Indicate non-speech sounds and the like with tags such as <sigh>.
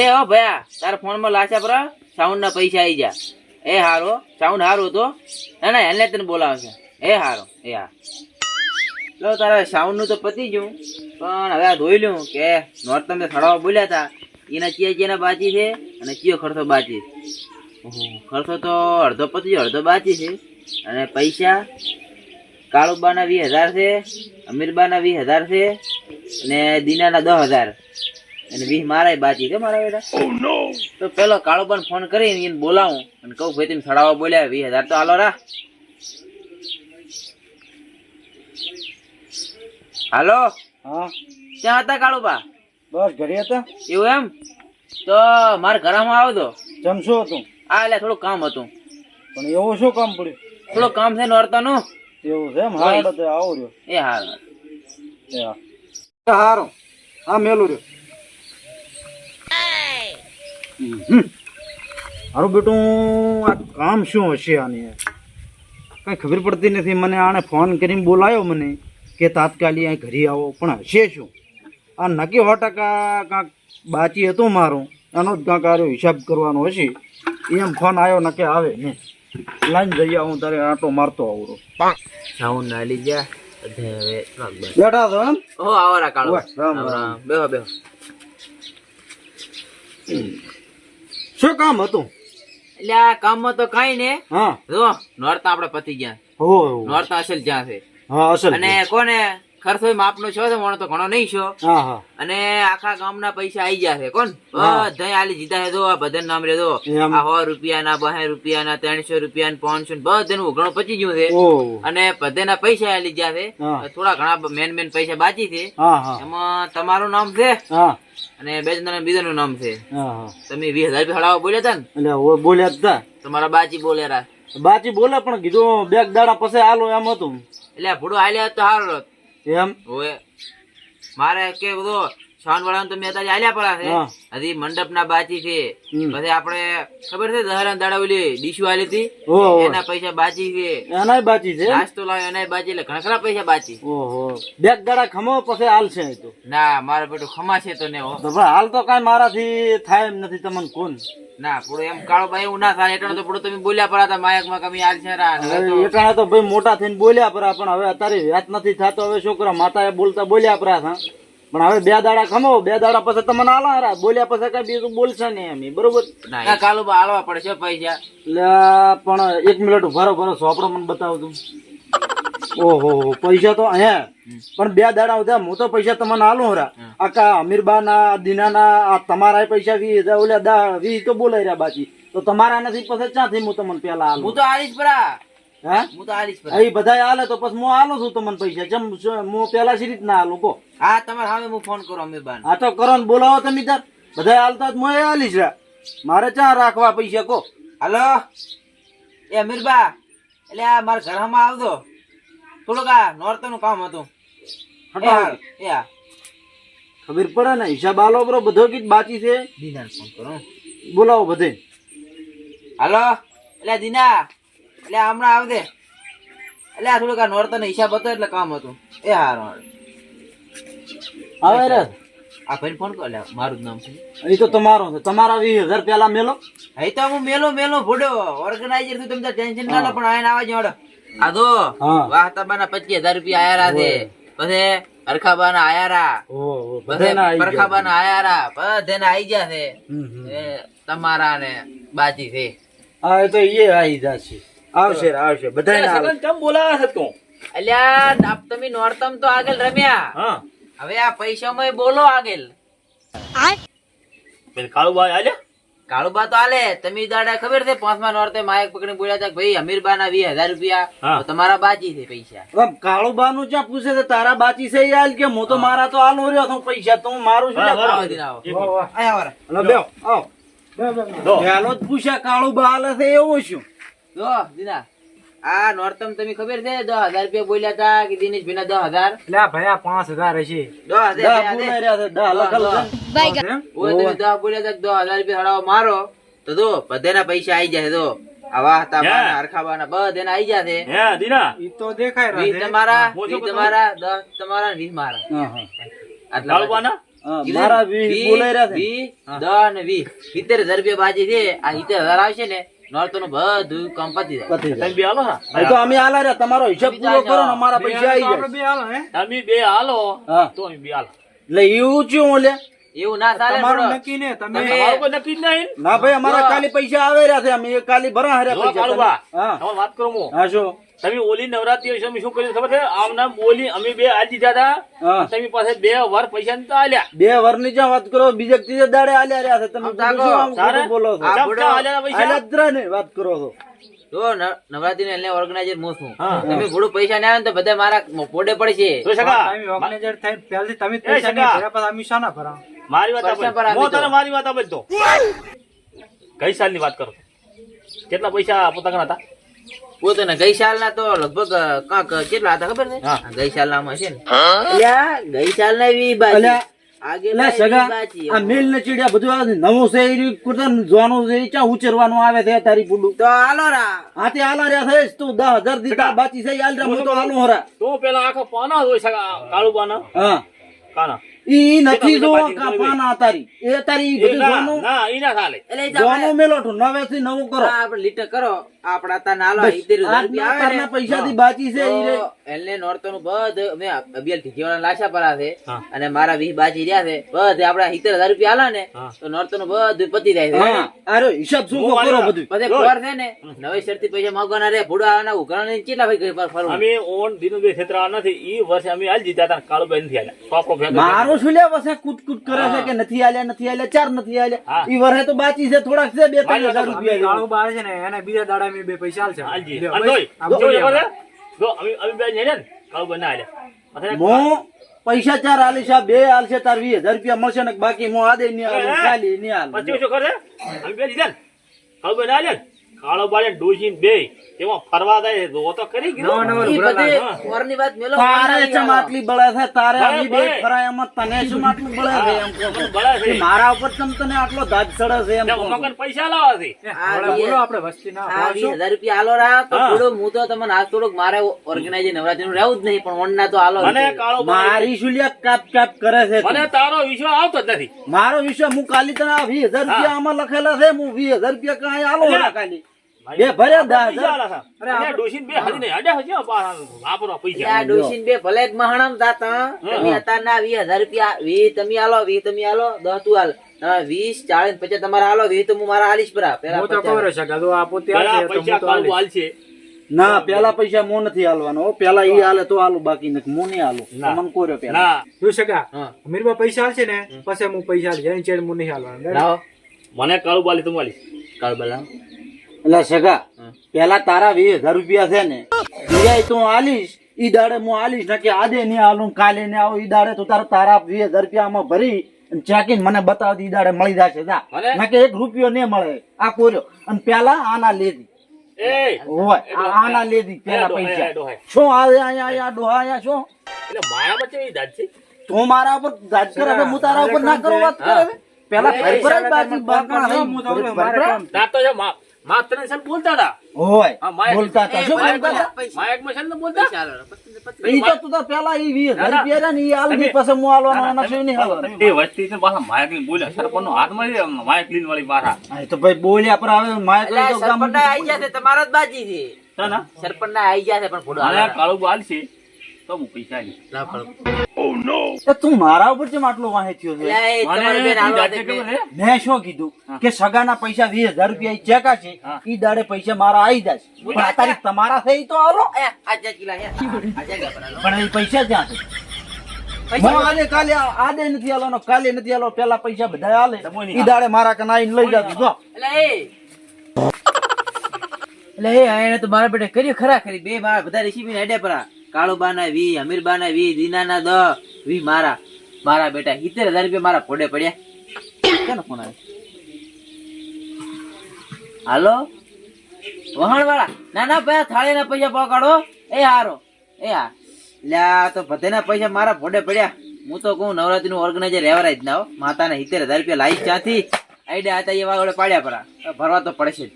એ હો ભયા, તારા ફોનમાં લાચા પર સાઉન્ડના પૈસા આવી જા એ હારો, સાઉન્ડ હારો તો ના ના, એને તને બોલાવશે. એ હારો, એ હા. લો, તારા સાઉન્ડનું તો પતી ગયું. પણ હવે આ ધોઈ લઉં કે નોર્થ તમે ખડાવા બોલ્યા હતા એના ચિયા ચિયાના બાચી છે અને ચિયો ખર્ચો બાચી ખર્ચો તો અડધો પતી ગયો, અડધો બાચી છે. અને પૈસા કાળુબાના વીસ હજાર છે, અમીરબાના વીસ હજાર છે અને દીનાના દસ હજાર. અને વીહ મારાય બાજી કે મારા બેટા. તો પેલો કાળુબાન ફોન કરીને એને બોલાવું અને કહું ભાઈ તમે સડાવા બોલ્યા વીસ હજાર તો હાલો રા. હાલો? હા. ક્યાં હતા કાળુબા? બસ ઘરે હતા. એવું એમ? તો મારા ઘરમાં આવતો જમશો હતું? આ એટલે થોડું કામ હતું. પણ એવું શું કામ પડ્યું? થોડું કામ છે નોરતાનું એવું છે એમ? હાલ બધે આવું રહ્યો. એ હાલ. એ હા. હારું. હા મેલું રહ્યો. હમ. હારું બેટું આ કામ શું હશે આની? કાંઈ ખબર પડતી નથી. મને આણે ફોન કરીને બોલાયો મને કે તાત્કાલિક અહીં ઘરે આવો. પણ હશે શું? આ નક્કી સો ટકા કાંક બાચી હતું મારું? આનો જ કાંક આરો હિસાબ કરવાનો હશે. એમ ફોન આવ્યો ને કે આવે ને. લાઈન જઈ આવું તારે આટો મારતો આવરો સાઉન્ડ ના લઈ બસ. બેઠા છો એમ? ઓહો આવો રામ. રામ. બેહો બેહો. શું કામ હતું? એટલે આ કામમાં તો કઈ ને. હા. જો નોરતા આપણે પતી ગયા. હો. નોરતા અસલ જ્યાં છે. હા અસલ અને કોને? ખર્ચો માપનો છો મને તો ઘણો નહીં છો. હા હા. અને આખા ગામના પૈસા આઈ જશે કોણ? બધા આલી જીતા જો આ બધાનું નામ રે આ સો રૂપિયાના બહે રૂપિયાના ત્રણસો રૂપિયા પાંચસો બધાનું ઘણો પચી ગયું છે. અને બધાના પૈસા આલી જશે થોડા ઘણા મેન મેન પૈસા બાકી છે. હા હા. એમાં તમારું નામ છે? અને બે જણા બીજાનું નામ છે. હા હા. તમે વીસ હજાર રૂપિયા હળાવા બોલ્યા હતા ને? બોલ્યા હતા તમારા બાજી બોલ્યા બાચી બોલે પણ કીધું બેગ દાડા પછી આલો એમ હતું. એટલે ભૂડો હાલ્યા તો હોત. એમ? ઓય. મારે કે બધો સાઉન્ડ વાળા તો મેતા આલ્યા પડ્યા છે. હજી મંડપ ના બાચી છે. પછી આપણે ખબર છે દહરા દાડા ઓલી ડીશુ આલી હતી? એના પૈસા બાચી છે. એના બાચી છે નાસ્તો લાવ્યો એના બાચી એટલે ઘણા પૈસા બાચી. ઓહો. બેગ દાડા ખમો પછી હાલ છે તો. ના મારે બેટું ખમાશે તો ને તો હાલ તો કઈ મારાથી થાય એમ નથી તમને કોણ? ના પૂરો એમ કાળો ભાઈ એવું ના થાય એટલે તો પૂરો તમે બોલ્યા પડ્યા હતા માયકમાં કમી હાલ છે રા તો ભાઈ મોટા થઈને બોલ્યા પરા પણ હવે અત્યારે વ્યાત નથી થતો હવે છોકરા માતાએ બોલતા બોલ્યા પરા હા પણ હવે બે દાડા ખમો બે દાડા પછી તમને આલા હારા બોલ્યા પછી કઈ બીજું બોલશે નહીં એમ બરોબર? ના કાળો બા પડશે પૈસા. એટલે પણ એક મિનિટ ભરો ભરો સોપડો મને બતાવું તું. ઓહો પૈસા તો હે. પણ બે દાડા હતા હું તો પૈસા તમને આલું હરા. આકા અમીરબા ના દીનાના આ તમારા પૈસા વી ઓલા દા વી તો બોલાઈ રહ્યા બાકી. તો તમારા નથી પછી ક્યાંથી હું તમને પેલા આલું? હું તો હાલીશ પરા હે? હું તો હાલીશ પરા એ બધા હાલે તો પછી હું આલું છું તમને પૈસા. જેમ હું પેલા સી રીતના આલું કો હા તમારે સામે હું ફોન કરો અમીરબા હા તો કરો ને બોલાવો તમે તાર બધા હાલતા હું હાલીશ રા મારે ક્યાં રાખવા પૈસા કો હાલો? એ અમીરબા એટલે આ મારા ઘરમાં આવજો. થોડુંક આ નોરતા નું કામ હતું. એ એ ખબર પડે ને હિસાબ આલો બરો બધો કીધ બાકી છે. દીનાને ફોન કરો. બોલાવો બધે. હાલો? એટલે દીના એટલે હમણાં આવજે એટલે આ થોડુંક આ નોરતા નો હિસાબ હતો એટલે કામ હતું. એ હાર. આવે રે. આ ભાઈ ફોન કર મારું નામ છે. એ તો તમારો છે. તમારા વીસ હજાર પેલા મેલો? અહીં તો હું મેલો મેલો ભૂડો. ઓર્ગેનાઇઝર તું તમને ટેન્શન ના લો પણ આઈને આવા જ આ તો વાહ વાહતાબાના પચીસ હજાર રૂપિયા આયા રા છે પછી અરખાબાના આયા રા બધે ગયા. પરખાબાના આયા રા બધાને આઈ ગયા છે. તમારા ને બાજી છે. હા એ તો એ આઈ જશે. આવશે આવશે. બધાને કેમ બોલાવે છે તું? અલ્યા આપ તમે નોરતમ તો આગળ રમ્યા. હા. હવે આ પૈસામાં બોલો આગળ. પેલ કાળુભાઈ આલ્યા? કાળુબા તો આલે. તમે દાડા ખબર છે? પાંચમા નોરતે માયક પકડી બોલ્યા હતા ભાઈ અમીરબા ના વીસ હજાર રૂપિયા તમારા બાજી છે પૈસા. આમ કાળુબા નું જ્યાં પૂછે છે? તારા બાચી છે યાર કે હું તો મારા તો આલો રહ્યો છું પૈસા તો હું મારું છું પૂછ્યા કાળુબા હાલે છે એવું શું? જો દીના. આ નોર્તમ તમે ખબર છે? દસ હજાર રૂપિયા બોલ્યા હતા કે દિનેશ ભાઈ દસ હજાર? એટલે ભયા પાંચ હજાર હશે. દસ હજાર બોલ્યા હતા દસ હજાર રૂપિયા હડાવો મારો? તો જો બધાના પૈસા આઈ જાય તો આવા હતા બાના હરખાબાના બધાના આવી દીના. ઈ તો દેખાય વીસ તમારા વીસ તમારા દસ તમારા વીસ મારા. આટલા મારા ને? વી વી, બોલાઈ રહ્યા છે. વી, દસ ને વીસ. સિત્તેર હજાર રૂપિયા બાકી છે. આ સિત્તેર હજાર આવશે ને નોરતોનું બધું કામ પતી જાય. તમે બે હાલો હા. તો અમે આલા રહ્યા. તમારો હિસાબ પૂરો કરો ને અમારા પૈસા આવી જાય. તમે બે હાલો. તો અમે બે હાલો. એટલે એવું શું ઓલે? એવું ના ચાલે તમારું નક્કી ને તમે કોઈ નક્કી નહીં? ના ભાઈ અમારા. ખાલી પૈસા આવે રહ્યા છે. અમે ખાલી ભરા હાર્યા પૈસા. હા. વાત કરું હું. હા શું? તમે ઓલી નવરાત્રી વિશે અમે શું કર્યું ખબર છે? આમ નામ બોલી અમે બે આજ દીધા હતા. તમે પાસે બે વાર પૈસા તો આલ્યા. બે વરની જ્યાં વાત કરો બીજે ત્રીજે દાડે આલ્યા રહ્યા છે. તમે બોલો પૈસા? ને વાત કરો છો. જો નવરાત્રી ને ઓર્ગેનાઇઝર હું છું. હા. તમે થોડું પૈસા ને આવે તો બધા મારા પોડે પડશે. તો સગા એ સગા, મારી વાત પરસેન્ટ ભરા મારી વાત હું. તને મારી વાત આપે તો કઈ સાલની વાત કરો કેટલા પૈસા પોતાના હતા? પોતાના ગઈ સાલના તો લગભગ કાંક કેટલા હતા ખબર છે? ગઈ સાલના આમાં છે ને. ગઈ બાજી. બાજી. મેલ ને ચીડિયા બધું નવું છે એ જોવાનું છે ઉછેરવાનું આવે છે તારી પુલુ તો હાલો રા. હાથે આલા રહ્યા છે તું દસ હજાર દીધા બાકી છે તો હરા. તો પેલા આખા પાના હોય સગા કાળુબાના હા. કાના? ઈ નથી જો કાપાના તારી. એ તારી બધું ના ઈ ના ચાલે. એટલે ઈ તો આપણે- જોવાનું મેલોઠું નવે થી નવું કરો. આપણે લીટર કરો. આપડા તા નાલો બસ, સિત્તેર હજાર રૂપિયા આવે ને, છે ઈ. તો એમને નોરતોનું બધું અબિયલ લાશા પરા છે. અને મારા વીસ બાજી રહ્યા છે. બધે આપડા સિત્તેર હજાર રૂપિયા આલા ને તો તો નોરતોનું બધું પતી જાય છે. અરે હિસાબ શું કરો બધું? પછી. કોર છે ને નવી શરતી પૈસા માંગવાના રે ભૂડા આના ઉઘરાણા કેટલા ભાઈ પર ફરવું અમે ઓન દિનુભાઈ ક્ષેત્ર નથી. ઈ વર્ષે અમે હાલ જીતા હતા કાળુભાઈ નથી સોપડો ફેંકો મારો શું લે વસે કૂદ કૂદ કરે છે કે નથી આલ્યા નથી આલ્યા ચાર નથી આલ્યા? ઈ વરહે તો બાકી છે થોડાક છે બે ત્રણ હજાર રૂપિયા જેવું. હાલજી અને જોઈ. જો એ બોલે, જો અમે અમે બે ને. કાળુભાઈ ના હાલ્યા પછી પૈસા ચાર આલી આ બે આલશે તાર વીસ હજાર રૂપિયા મળશે ને બાકી હું આદે નહીં આલું? ખાલી નહીં આલું. પછી શું કરે અમે બે લીધા કાવ બના ના. હાલ્યા ને કાળુભાઈ બે એમાં ફરવા જાય જો તો કરી ગયો ઈ બધી કોરની વાત મેલો તારે ચમ આટલી બળે છે? તારે આવી બે ભાઈ. ફરાયામાં તને શું આટલું બળે છે એમ કહો બળે છે. મારા ઉપર તને આટલો દાજ ચડે છે એમ પૈસા લાવવા છે. આ વીસ- આ વીસ હજાર રૂપિયા આલો રા તો હા. હું તો તમને આજ થોડુંક મારે ઓર્ગેનાઇઝ નવરાત્રી નું રહેવું જ નહીં પણ ઓનના તો આલો મને મારી સુલિયા કાપ કાપ કરે છે મને તારો વિશ્વ આવતો નથી. મારો વિશ્વ હું કાલી તને આ વીસ હજાર રૂપિયા આમાં લખેલા છે હું વીસ હજાર રૂપિયા કઈ આલો. ના કાલી બે ભર્યા દા પૈસા હજાર. આલા છે. અને ડોશીને બે હાલી નહીં અડ્યા હશે પાછા પૈસા આ ડોશીને બે ભલે મહાણમ તાતા તમે અત્યારના વીસ રૂપિયા વીસ તમે આલો વીસ તમે આલો. દસ તું હાલ વીસ ચાલીસ પછી તમારે આલો વીસ તો હું મારા હાલીશ પરા પેલા પૈસા કાળું ના પેલા પૈસા મો નથી હાલવાનો પેલા ઈ હાલે તો હાલું બાકી નથી. મો નહીં હાલું મન કોર્યો પેલા ના. જોઈ શકા મીરબા અમીરમાં પૈસા હાલશે ને પછી હું પૈસા હાલ જઈને ચેડ હું નહીં હાલવાનો મને કાળું બાલી તું વાલી કાળું બોલાવો એટલે સગા પેલા તારા વીસ હજાર રૂપિયા છે ને બીજા તું હાલીશ ઈ દાડે હું હાલીશ ને કે આજે નહીં હાલું કાલે ને આવું ઈ દાડે તો તારા તારા વીસ હજાર રૂપિયા ભરી અને મને બતાવતી ઈ દાડે મળી જશે જા? ના કે એક રૂપિયો નહીં મળે આ કોર્યો. અને પેલા આના લેધી. હોય આના લેધી પેલા પૈસા. શું આવે અહીંયા અહીંયા ડોહા અહીંયા શું? એટલે માયામાં કેવી દાદ છે? તું મારા ઉપર દાજ કરે હું તારા ઉપર ના કરું? વાત કરે છે? પેલા બાકણા તો માત્ર ને છે બોલતા હતા હોય બોલતા હતા શું બોલતા હતા માયકમાં છે ને બોલતા પૈસા. ઈ તો તું તો પેલા ઈ વીસ ના, ના. ને ઈ હાલ પછી. એ વસ્તી છે માયક લઈને બોલ્યા સરપંચ નો હાથ મળી માયક લીન વાળી પાછા તો ભાઈ બોલ્યા પર હવે માયક લઈ તો ગામ ગયા છે તમારા જ બાજી છે ને સરપંચના આઈ ગયા છે પણ. બાલ છે તો હું પૈસા લઈશ. એ તું મારા ઉપર કેમ આટલો વાહે થયો છે? મેં શું કીધું? કે સગાના પૈસા વીસ હજાર રૂપિયા ચેકા છે. ઈ દાડે પૈસા મારા આવી જાય પણ આ તારીખ તમારા થઈ તો હાલો. એ, આ ચાર કિલા હે. આ ચાર કિલા પર હાલો. પણ એ પૈસા ક્યાં છે? પૈસા આજે કાલે આ- આજે નથી કાલે નથી હાલો પેલા પૈસા બધા ઈ દાડે મારા કને લઈ જતું જો. એટલે એ. <laughs> એટલે એ એને તો મારા બેટે કર્યું ખરા ખરી. બે મારા બધા રેસીપી હેડે પરા. કાળુબા ના વી અમીરબા ના વી દીના ના દ, વી મારા. મારા બેટા, સિત્તેર હજાર રૂપિયા મારા ફોડે પડ્યા. કેનો ફોન આવે હાલો? વહાણ વાળા ના ના, ભાઈ થાળી ના પૈસા પકડો એ હારો, એ હા. લ્યા તો બધાના પૈસા મારા ફોડે પડ્યા. હું તો કહું નવરાત્રી નું ઓર્ગેનાઇઝર રહેવાય જ ના હો. માતાને સિત્તેર હજાર રૂપિયા લાવી ત્યાંથી આઈડિયા હતા, એ વડે પાડ્યા પરા. ભરવા તો પડશે જ.